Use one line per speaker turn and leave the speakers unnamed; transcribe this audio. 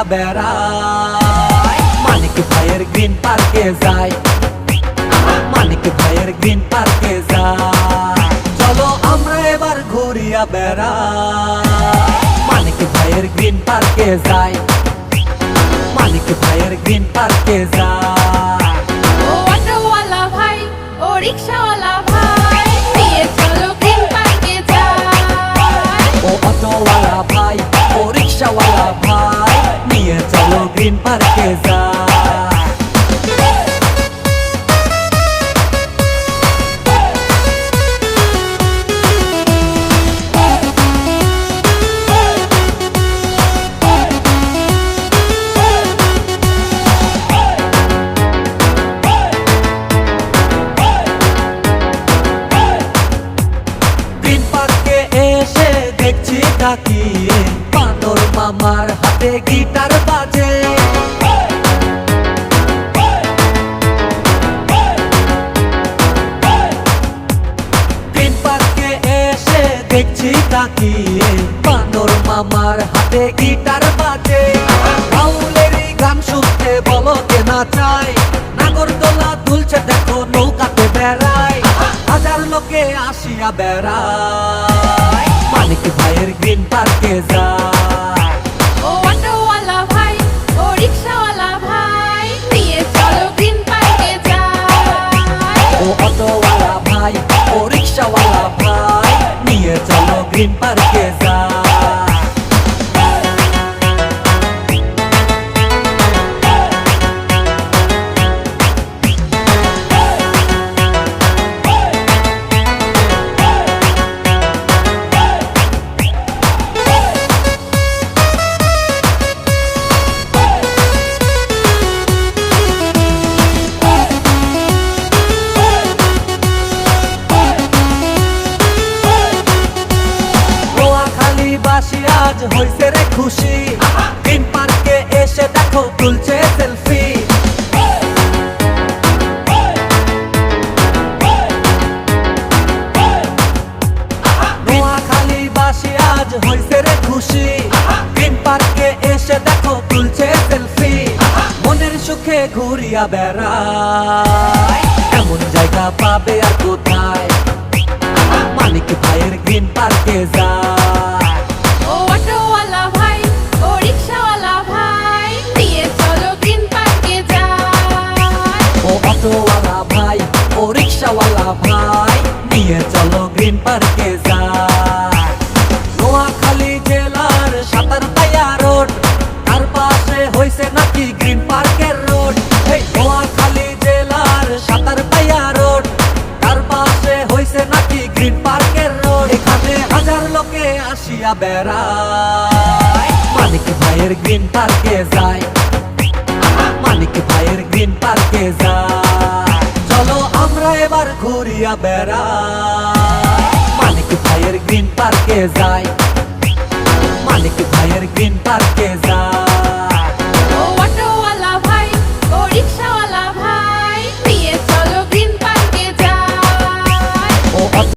বেড়ায়। মালিক ভাইয়ের গ্রিন পার্কে যায়। মালিক ভাইয়ের গ্রিন পার্কে যায়। চলো আমরা এবার ঘুরিয়া বেড়াই। মালিক ভাইয়ের গ্রিন পার্কে যাই মালিক ভাইয়ের গ্রিন পার্কে যায়। তাকিয়ে বানর মামার হাতে গিটার বাজে। দেখছি তাকিয়ে বানর মামার হাতে গিটার বাজে। রাউলেরই গান শুনতে বলো কেনা চাই নাগরদোলা দুলছে দেখো নৌকাতে বেড়ায়। হাজার লোকে আসিয়া বেড়ায়। মানিক ভাইয়ের গ্রিন পার্কে যায় রে খুশি। গ্রিন পার্কে এসে দেখো, তুলছে সেলফি। নোয়াখালী বাসি আজ হইছে রে খুশি। গ্রিন পার্কে এসে দেখো, তুলছে সেলফি। মনের সুখে ঘুরিয়া বেড়ায়। এমন জায়গা পাবে আর কোথায়? মানিক ভাইয়ের গ্রিন পার্কে যায়।
গ্রিন পার্কে
নোয়াখালী জেলার রোড, তার পাশে হইছে নাকি গ্রিন পার্কের রোড। এই নোয়াখালী জেলার রোড, তার পাশে হইছে নাকি গ্রিন পার্কের রোড। এখানে হাজার লোকে আসিয়া বেড়ায়। মানিক ভাইয়ের গ্রিন পার্কে যায়। মানিক ভাইয়ের গ্রিন পার্কে যায়। চলো আমরা এবার ঘুরিয়া মানিক ভাইয়ের গ্রিন পার্কে যাই মালিক ভাইয়ের গ্রিন পার্কে যায়।